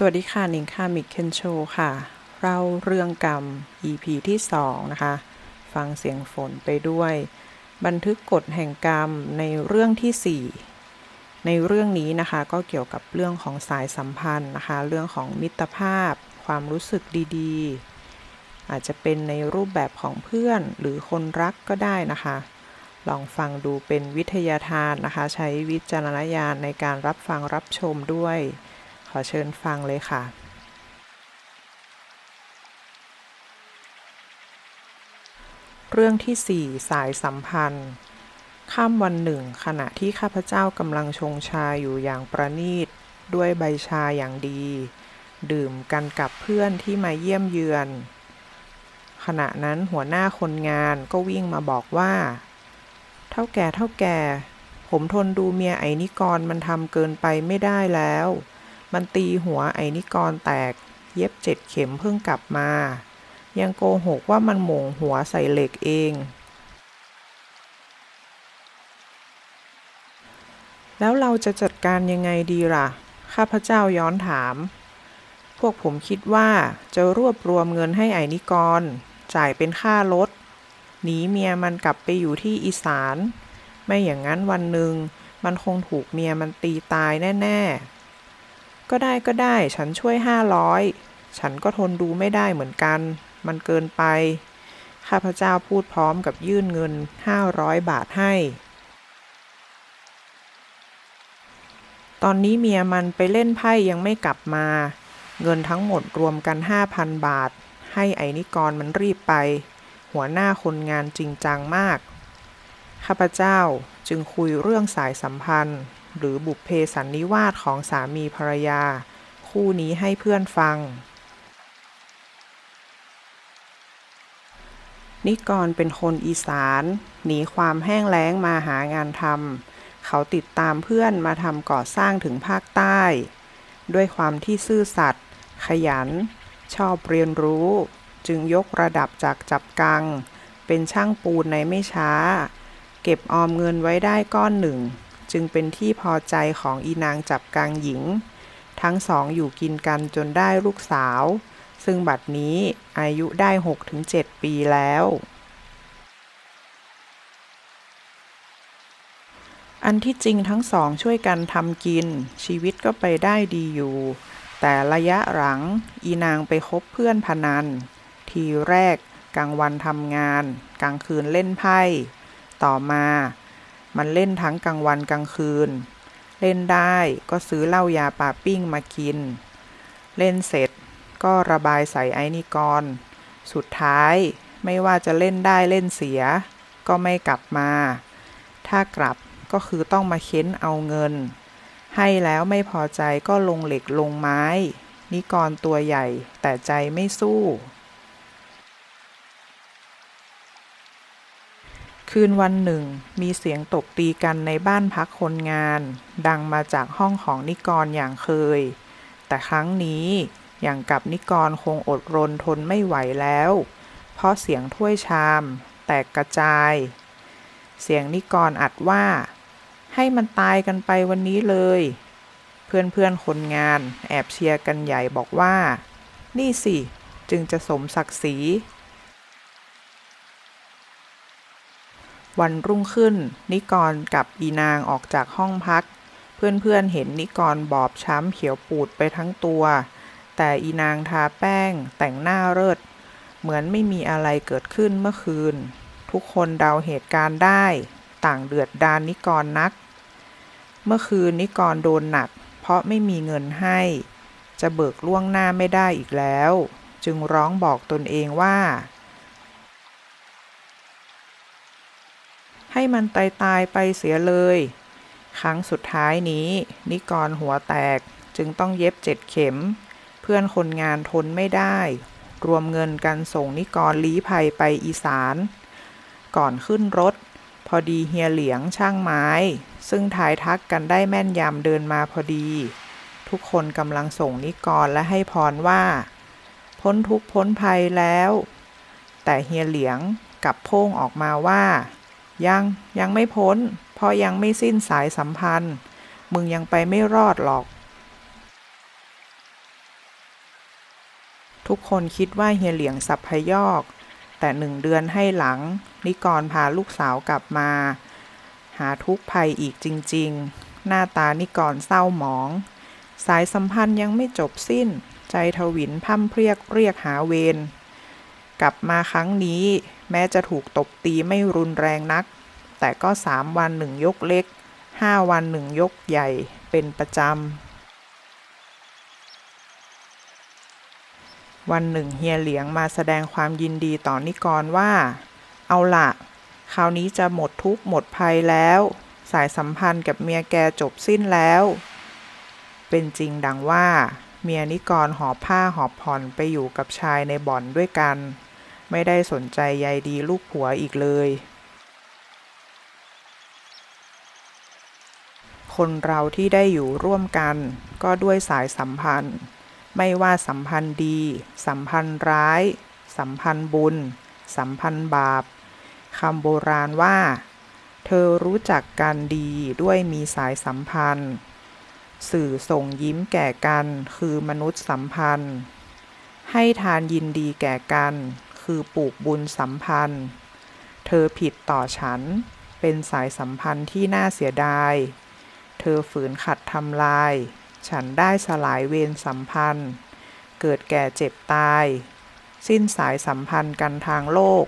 สวัสดีค่ะหนิงค่ะมิกเคนโชค่ะเราเรื่องกรรม EP ที่ 2 นะคะ ฟังเสียงฝนไปด้วย บันทึกกฎแห่งกรรมในเรื่องที่ 4 ในเรื่องนี้นะคะก็เกี่ยวกับเรื่องของสายสัมพันธ์นะคะ เรื่องของมิตรภาพ ความรู้สึกดีๆ อาจจะเป็นในรูปแบบของเพื่อนหรือคนรักก็ได้นะคะ ลองฟังดูเป็นวิทยาทานนะคะ ใช้วิจารณญาณในการรับฟังรับชมด้วย อเชิญฟังเลยค่ะ เรื่องที่ 4 สายสัมพันธ์ค่ำวันหนึ่ง ขณะที่ข้าพเจ้ากำลังชงชาอยู่อย่างประณีต ด้วยใบชาอย่างดี ดื่มกันกับเพื่อนที่มาเยี่ยมเยือน ขณะนั้นหัวหน้าคนงานก็วิ่งมาบอกว่า เท่าแก่เท่าแก่ ผมทนดูเมียไอ้นิกรมันทำเกินไปไม่ได้แล้ว มันตีหัวไอ้นิกรแตก เย็บเจ็ดเข็มเพิ่งกลับมา ยังโกหกว่ามันหม่งหัวใส่เหล็กเอง แล้วเราจะจัดการยังไงดีล่ะ ข้าพเจ้าย้อนถาม พวกผมคิดว่าจะรวบรวมเงินให้ไอ้นิกร จ่ายเป็นค่ารถหนีเมียมันกลับไปอยู่ที่อีสาน ไม่อย่างนั้นวันหนึ่งมันคงถูกเมียมันตีตายแน่ ๆ ก็ได้ก็ได้ ฉันช่วยห้าร้อยฉันก็ทนดูไม่ได้เหมือนกัน มันเกินไป ข้าพเจ้าพูดพร้อมกับยื่นเงินห้าร้อยบาทให้ ตอนนี้เมียมันไปเล่นไพ่ยังไม่กลับมา เงินทั้งหมดรวมกันห้าพันบาท ให้ไอ้นิกรมันรีบไป หัวหน้าคนงานจริงจังมาก ข้าพเจ้าจึงคุยเรื่องสายสัมพันธ์ หรือบุพเพสันนิวาสของสามีภรรยา คู่นี้ให้เพื่อนฟัง นิกรเป็นคนอีสาน หนีความแห้งแล้งมาหางานทำเขาติดตามเพื่อนมาทำก่อสร้างถึงภาคใต้ ด้วยความที่ซื่อสัตย์ขยัน ชอบเรียนรู้ จึงยกระดับจากจับกัง เป็นช่างปูนในไม่ช้า เก็บออมเงินไว้ได้ก้อนหนึ่ง จึงเป็นที่พอใจของอีนางจับกังหญิง ทั้งสองอยู่กินกันจนได้ลูกสาว ซึ่งบัดนี้อายุได้ 6-7 ปีแล้ว อันที่จริงทั้งสองช่วยกันทำกิน ชีวิตก็ไปได้ดีอยู่ แต่ระยะหลังอีนางไปคบเพื่อนพนัน ทีแรกกลางวันทำงาน กลางคืนเล่นไพ่ ต่อมา มันเล่นทั้งกลางวันกลางคืน เล่นได้ก็ซื้อเหล้ายาปาปิ้งมากิน เล่นเสร็จก็ระบายใส่ไอ้นิกร สุดท้ายไม่ว่าจะเล่นได้เล่นเสีย ก็ไม่กลับมา ถ้ากลับก็คือต้องมาเค้นเอาเงิน ให้แล้วไม่พอใจก็ลงเหล็กลงไม้ นิกรตัวใหญ่แต่ใจไม่สู้ คืนวันหนึ่ง มีเสียงตบตีกันในบ้านพักคนงาน ดังมาจากห้องของนิกรอย่างเคย แต่ครั้งนี้อย่างกับนิกรคงอดรนทนไม่ไหวแล้ว เพราะเสียงถ้วยชาม แตกกระจาย เสียงนิกรอัดว่า ให้มันตายกันไปวันนี้เลย เพื่อนเพื่อนๆคนงานแอบเชียร์กันใหญ่บอกว่า นี่สิ จึงจะสมศักดิ์ศรี วันรุ่งขึ้น นิกรกับอีนางออกจากห้องพัก เพื่อนๆเห็นนิกรบอบช้ำเขียวปูดไปทั้งตัว แต่อีนางทาแป้ง แต่งหน้าเลิศเหมือนไม่มีอะไรเกิดขึ้นเมื่อคืน ทุกคนเดาเหตุการณ์ได้ ต่างเดือดดานนิกรนัก เมื่อคืนนิกรโดนหนัก เพราะไม่มีเงินให้ จะเบิกล่วงหน้าไม่ได้อีกแล้ว จึงร้องบอกตนเองว่า ให้มันตายตายไปเสียเลย ครั้งสุดท้ายนี้ นิกรหัวแตกจึงต้องเย็บเจ็ดเข็ม เพื่อนคนงานทนไม่ได้ รวมเงินกันส่งนิกรลี้ภัยไปอีสาน ก่อนขึ้นรถ พอดีเฮียเหลียงช่างไม้ ซึ่งทายทักกันได้แม่นยำเดินมาพอดี ทุกคนกำลังส่งนิกรและให้พรว่า พ้นทุกพ้นภัยแล้ว แต่เฮียเหลียงกับโพ่งออกมาว่า ยังยังไม่พ้น เพราะยังไม่สิ้นสายสัมพันธ์ มึงยังไปไม่รอดหรอก ทุกคนคิดว่าเฮียเหลียงสับพยอก แต่หนึ่งเดือนให้หลัง นิกรพาลูกสาวกลับมา หาทุกภัยอีกจริง ๆ หน้าตานิกรเศร้าหมอง สายสัมพันธ์ยังไม่จบสิ้น ใจทวินพร่ำเพรียกเรียกหาเวรกลับมาครั้งนี้ แม้จะถูกตบตีไม่รุนแรงนัก แต่ก็สามวันหนึ่งยกเล็กห้าวันหนึ่งยกใหญ่เป็นประจำ วันหนึ่งเฮียเหลียงมาแสดงความยินดีต่อนิกรว่า เอาละคราวนี้จะหมดทุกข์หมดภัยแล้ว สายสัมพันธ์กับเมียแกจบสิ้นแล้ว เป็นจริงดังว่า เมียนิกรหอบผ้าหอบผ่อนไปอยู่กับชายในบ่อนด้วยกัน ไม่ได้สนใจใยดีลูกผัวอีกเลย คนเราที่ได้อยู่ร่วมกัน ก็ด้วยสายสัมพันธ์ ไม่ว่าสัมพันธ์ดี สัมพันธ์ร้าย สัมพันธ์บุญ สัมพันธ์บาปคำโบราณว่า เธอรู้จักกันดีด้วยมีสายสัมพันธ์ สื่อส่งยิ้มแก่กันคือมนุษย์สัมพันธ์ ให้ทานยินดีแก่กัน คือปลูกบุญสัมพันธ์ เธอผิดต่อฉัน เป็นสายสัมพันธ์ที่น่าเสียดาย เธอฝืนขัดทำลาย ฉันได้สลายเวรสัมพันธ์ เกิดแก่เจ็บตาย สิ้นสายสัมพันธ์กันทางโลก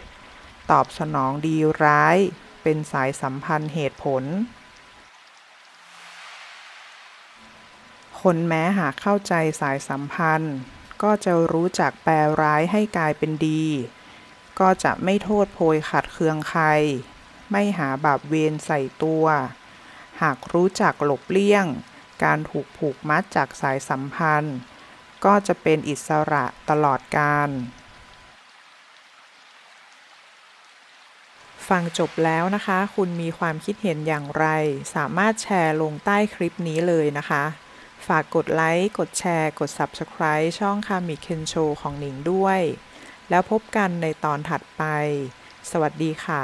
ตอบสนองดีร้าย เป็นสายสัมพันธ์เหตุผล คนแม้หากเข้าใจสายสัมพันธ์ ก็จะรู้จักแปลร้ายให้กลายเป็นดี ก็จะไม่โทษโพยขัดเคืองใคร ไม่หาบาปเวรใส่ตัว หากรู้จักหลบเลี่ยง การถูกผูกมัดจากสายสัมพันธ์ ก็จะเป็นอิสระตลอดกาลฟังจบแล้วนะคะ คุณมีความคิดเห็นอย่างไร สามารถแชร์ลงใต้คลิปนี้เลยนะคะ ฝากกดไลค์ กดแชร์ กด Subscribe ช่องคามิเคนโชของหนิงด้วย แล้วพบกันในตอนถัดไป สวัสดีค่ะ